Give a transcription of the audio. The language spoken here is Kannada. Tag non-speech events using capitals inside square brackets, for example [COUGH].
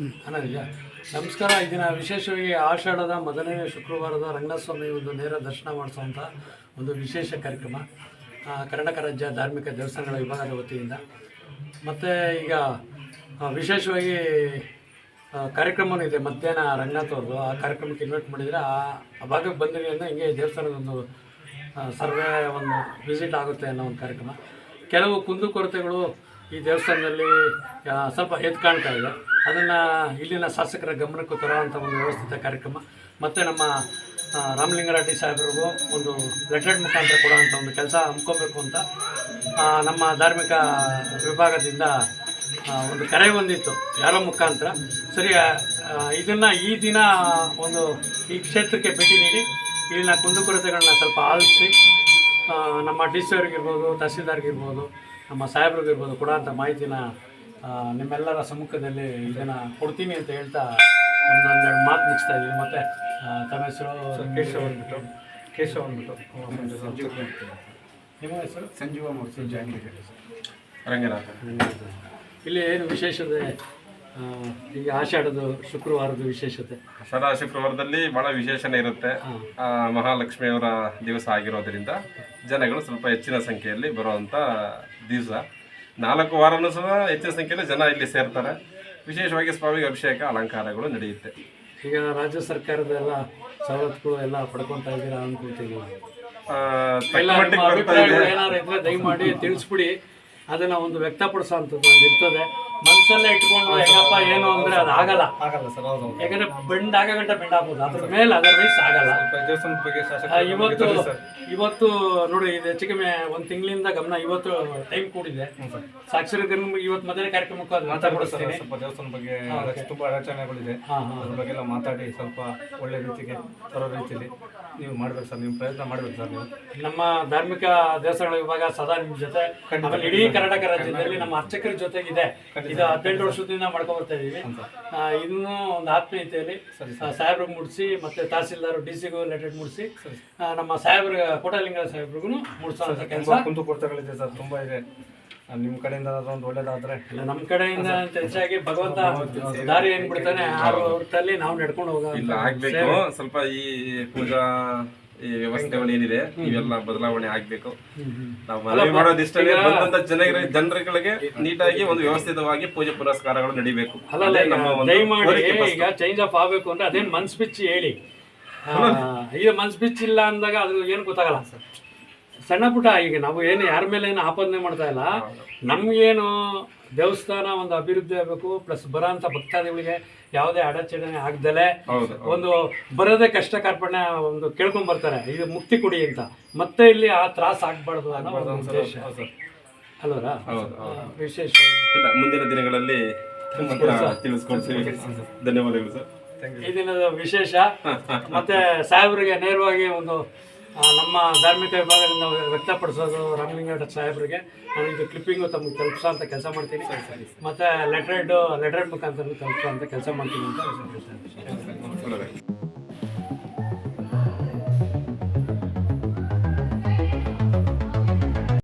ಅನ್ನೋದಿಲ್ಲ ನಮಸ್ಕಾರ. ಈ ದಿನ ವಿಶೇಷವಾಗಿ ಆಷಾಢದ ಮೊದಲನೇ ಶುಕ್ರವಾರದ ರಂಗಸ್ವಾಮಿ ಒಂದು ನೇರ ದರ್ಶನ ಮಾಡಿಸುವಂಥ ಒಂದು ವಿಶೇಷ ಕಾರ್ಯಕ್ರಮ. ಕರ್ನಾಟಕ ರಾಜ್ಯ ಧಾರ್ಮಿಕ ದೇವಸ್ಥಾನಗಳ ವಿಭಾಗದ ವತಿಯಿಂದ. ಮತ್ತು ಈಗ ವಿಶೇಷವಾಗಿ ಕಾರ್ಯಕ್ರಮವೂ ಇದೆ. ಮಧ್ಯಾಹ್ನ ರಂಗನಾಥ್ ಆ ಕಾರ್ಯಕ್ರಮಕ್ಕೆ ಇನ್ವೈಟ್ ಮಾಡಿದರೆ ಆ ಭಾಗಕ್ಕೆ ಬಂದಿರಿ ಅಂದರೆ ಹಿಂಗೆ ದೇವಸ್ಥಾನದ ಒಂದು ಸರ್ವೇ ಸರ್ವೆ ಒಂದು ವಿಸಿಟ್ ಆಗುತ್ತೆ ಅನ್ನೋ ಒಂದು ಕಾರ್ಯಕ್ರಮ. ಕೆಲವು ಕುಂದುಕೊರತೆಗಳು ಈ ದೇವಸ್ಥಾನದಲ್ಲಿ ಸ್ವಲ್ಪ ಎದ್ದು ಕಾಣ್ತಾ ಇದೆ. ಅದನ್ನು ಇಲ್ಲಿನ ಶಾಸಕರ ಗಮನಕ್ಕೆ ತರುವಂಥ ಒಂದು ವ್ಯವಸ್ಥಿತ ಕಾರ್ಯಕ್ರಮ. ಮತ್ತು ನಮ್ಮ ರಾಮಲಿಂಗರೆಡ್ಡಿ ಸಾಹೇಬರಿಗೂ ಒಂದು ಲೆಟ್ರೇಟ್ ಮುಖಾಂತರ ಕೊಡುವಂಥ ಒಂದು ಕೆಲಸ ಹಮ್ಮಿಕೋಬೇಕು ಅಂತ ನಮ್ಮ ಧಾರ್ಮಿಕ ವಿಭಾಗದಿಂದ ಒಂದು ಕರೆ ಬಂದಿತ್ತು ಯಾರೋ ಮುಖಾಂತರ. ಸರಿ ಇದನ್ನು ಈ ದಿನ ಒಂದು ಈ ಕ್ಷೇತ್ರಕ್ಕೆ ಭೇಟಿ ನೀಡಿ, ಇಲ್ಲಿನ ಕುಂದುಕೊರತೆಗಳನ್ನ ಸ್ವಲ್ಪ ಆಲಿಸಿ ನಮ್ಮ ಡಿ ಸಿ ಅವ್ರಿಗಿರ್ಬೋದು, ತಹಸೀಲ್ದಾರ್ಗಿರ್ಬೋದು, ನಮ್ಮ ಸಾಹೇಬ್ರಿಗಿರ್ಬೋದು ಕೊಡೋಂಥ ಮಾಹಿತಿನ ನಿಮ್ಮೆಲ್ಲರ ಸಮ್ಮುಖದಲ್ಲಿ ಇದನ್ನು ಕೊಡ್ತೀನಿ ಅಂತ ಹೇಳ್ತಾ ಒಂದೊಂದೆರಡು ಮಾತು ಮುಗಿಸ್ತಾ ಇದ್ದೀವಿ ಮತ್ತು ತಮ್ಮ ಹೆಸರು ಕೇಶವ್ ಅಂದ್ಬಿಟ್ಟು ಕೇಶವ್ ಅಂದ್ಬಿಟ್ಟು. ನಿಮ್ಮ ಹೆಸರು? ಸಂಜೀವ ಮೂರ್ತಿ ಸರ್. ರಂಗನಾಥ. ಇಲ್ಲಿ ಏನು ವಿಶೇಷತೆ? ಈಗ ಆಷಾಢದ ಶುಕ್ರವಾರದ ವಿಶೇಷತೆ? ಸದಾ ಶುಕ್ರವಾರದಲ್ಲಿ ಬಹಳ ವಿಶೇಷನೇ ಇರುತ್ತೆ. ಮಹಾಲಕ್ಷ್ಮಿಯವರ ದಿವಸ ಆಗಿರೋದ್ರಿಂದ ಜನಗಳು ಸ್ವಲ್ಪ ಹೆಚ್ಚಿನ ಸಂಖ್ಯೆಯಲ್ಲಿ ಬರುವಂಥ ದಿವಸ. ನಾಲ್ಕು ವಾರನೂ ಸಹ ಹೆಚ್ಚಿನ ಸಂಖ್ಯೆಯಲ್ಲಿ ಜನ ಇಲ್ಲಿ ಸೇರ್ತಾರೆ. ವಿಶೇಷವಾಗಿ ಸ್ವಾಮಿಗೆ ಅಭಿಷೇಕ ಅಲಂಕಾರಗಳು ನಡೆಯುತ್ತೆ. ಈಗ ರಾಜ್ಯ ಸರ್ಕಾರದ ಎಲ್ಲ ಸವಲತ್ತುಗಳು ಎಲ್ಲ ಪಡ್ಕೊತಾ ಇದ್ದೀರಾ ಅನ್ಕೊಂತೀವಿ ದಯಮಾಡಿ ತಿಳಿಸ್ಬಿಡಿ. ಅದನ್ನ ಒಂದು ವ್ಯಕ್ತಪಡಿಸುವಂತದ್ದು ಒಂದು ಇರ್ತದೆ. ಮನಸ್ಸಲ್ಲೇ ಇಟ್ಕೊಂಡು ಹೆಂಗಪ್ಪ ಏನು ಅಂದ್ರೆ ಅದು ಆಗಲ್ಲ. ಆಗಲ್ಲ ಸರ್ ಹೌದು ಯಾಕಂದ್ರೆ ಬೆಂಡ್ ಆಗ ಗಂಟೆ ಬೆಂಡ್ ಆಗ್ಬೋದು. ಅದ್ರ ಮೇಲೆ ಅದರ್ವೈಸ್ ಆಗಲ್ಲ. ದೇವಸ್ಥಾನದ ಬಗ್ಗೆ ಶಾಸಕ ಆ, ಇವತ್ತು ಇವತ್ತು ನೋಡಿ ಇದು ಹೆಚ್ಚು ಕಮ್ಮಿ ಒಂದು ತಿಂಗಳಿಂದ ಗಮನ ಇವತ್ತು ಟೈಮ್ ಕೂಡಿದೆ. ಸಾಕ್ಷರ ಇವತ್ತು ಮೊದಲೇ ಕಾರ್ಯಕ್ರಮಕ್ಕೆ ಅದು ಮಾತಾಡ್ಕೊಡಿಸ್ತೀನಿ ಸ್ವಲ್ಪ ದೇವಸ್ಥಾನದ ಬಗ್ಗೆ ತುಂಬಾ ರಚನೆಗಳಿದೆ ಹಾಂ ಅದ್ರ ಬಗ್ಗೆ ಎಲ್ಲ ಮಾತಾಡಿ ಸ್ವಲ್ಪ ಒಳ್ಳೆ ರೀತಿಗೆ ತರೋ ರೀತಿಲಿ ನೀವು ಮಾಡ್ಬೇಕು ಸರ್ ನೀವು ಪ್ರಯತ್ನ ಮಾಡ್ಬೇಕು ಸರ್ ನೀವು. ನಮ್ಮ ಧಾರ್ಮಿಕ ದೇವಸ್ಥಾನಗಳ ವಿಭಾಗ ಸದಾ ನಿಮ್ಮ ಜೊತೆ. ಆಮೇಲೆ ಇಡೀ ಕರ್ನಾಟಕ ರಾಜ್ಯದಲ್ಲಿ ನಮ್ಮ ಅರ್ಚಕರ ಜೊತೆಗಿದೆ. ಇದು ಹದಿನೆಂಟು ವರ್ಷದಿಂದ ಮಾಡ್ಕೊಂಡು ಬರ್ತಾ ಇದೀವಿ. ಇನ್ನು ಒಂದು ಆತ್ಮೀಯತೆಯಲ್ಲಿ ಸಾಹೇಬ್ರಿಗೆ ಮುಡಿಸಿ ಮತ್ತೆ ತಹಸೀಲ್ದಾರ್ ಡಿ ಸಿಗೂ ಲೆಟರ್ ಮುಡಿಸಿ ನಮ್ಮ ಸಾಹೇಬ್ರ ಕೋಟಲಿಂಗ ಸಾಹೇಬ್ರಿಗೂ ಮುಡಿಸೋ ಕೆಲಸ. ಕುಂದು ಕೊರತೆಗಳಿದೆ ಸರ್ ತುಂಬಾ ಇದೆ. ನಿಮ್ಮ ಕಡೆಯಿಂದ ಒಂದು ಒಳ್ಳೇದಾದ್ರೆ. ನಮ್ಮ ಕಡೆಯಿಂದ ಅಂತ ಹೆಚ್ಚಾಗಿ ಭಗವಂತ ದಾರಿ ಏನ್ ಬಿಡ್ತಾನೆ ಆ ಹೊರತಲ್ಲಿ ನಾವು ನಡ್ಕೊಂಡು ಹೋಗೋ ಇಲ್ಲ ಆಗ್ಬೇಕು. ಸ್ವಲ್ಪ ಈ ಪೂಜಾ ಈ ವ್ಯವಸ್ಥೆಗಳು ಏನಿದೆ ಇವೆಲ್ಲ ಬದಲಾವಣೆ ಆಗ್ಬೇಕು. ನಾವು ಮನವಿ ಮಾಡೋದಿಷ್ಟೇ ಬಂದಂತ ಜನರ ಜನರುಗಳಿಗೆ ನೀಟಾಗಿ ಒಂದು ವ್ಯವಸ್ಥಿತವಾಗಿ ಪೂಜೆ ಪುರಸ್ಕಾರಗಳು ನಡಿಬೇಕು. ಈಗ ಚೇಂಜ್ ಆಫ್ ಆಗ್ಬೇಕು ಅಂದ್ರೆ ಅದೇನ್ ಮನ್ಸ್ ಬಿಚ್ಚಿ ಹೇಳಿ. [LAUGHS] ಈಗ ಮನ್ಸ್ ಬಿಚ್ಚಿಲ್ಲ ಅಂದಾಗ ಅದು ಏನು ಗೊತ್ತಾಗಲ್ಲ ಸಣ್ಣ ಪುಟ್ಟ ಈಗ ನಾವು ಏನು ಯಾರ ಮೇಲೆ ಏನು ಆಪಾದನೆ ಮಾಡ್ತಾ ಇಲ್ಲ ನಮ್ಗೇನು ದೇವಸ್ಥಾನ ಒಂದು ಅಭಿವೃದ್ಧಿ ಆಗಬೇಕು ಪ್ಲಸ್ ಬರೋಂಥ ಭಕ್ತಾದಿಗಳಿಗೆ ಯಾವುದೇ ಅಡಚಣೆ ಆಗ್ದಲೆ ಒಂದು ಬರೋದೇ ಕಷ್ಟ ಕಾರ್ಪಣ್ಯ ಒಂದು ಕೇಳ್ಕೊಂಡ್ ಬರ್ತಾರೆ. ಇದು ಮುಕ್ತಿ ಕೊಡಿ ಅಂತ. ಮತ್ತೆ ಇಲ್ಲಿ ಆ ತ್ರಾಸ ಆಗ್ಬಾರ್ದು ಅನ್ನೋ ಒಂದು ಉದ್ದೇಶ. ಅಲ್ವರ? ವಿಶೇಷ. ಇಲ್ಲ ಮುಂದಿನ ದಿನಗಳಲ್ಲಿ ತಿಳಿಸ್ಕೊಡ್ತೀವಿ. ಧನ್ಯವಾದಗಳು ಸರ್ ಈ ದಿನದ ವಿಶೇಷ. [LAUGHS] ಮತ್ತೆ ಸಾಹೇಬರಿಗೆ ನೇರವಾಗಿ ಒಂದು ನಮ್ಮ ಧಾರ್ಮಿಕ ವಿಭಾಗದಿಂದ ವ್ಯಕ್ತಪಡಿಸೋದು ರಾಮಲಿಂಗ ಸಾಹೇಬರಿಗೆ. ನಾನು ಇದು ಕ್ಲಿಪ್ಪಿಂಗು ತಮಗೆ ತಲುಪಿಸೋ ಅಂತ ಕೆಲಸ ಮಾಡ್ತೀನಿ. ಮತ್ತು ಲೆಟ್ರೆಡ್ ಲೆಟ್ರೆಡ್ ಮುಖಾಂತರ ತಲುಪಿಸೋ ಅಂತ ಕೆಲಸ ಮಾಡ್ತೀನಿ ಅಂತ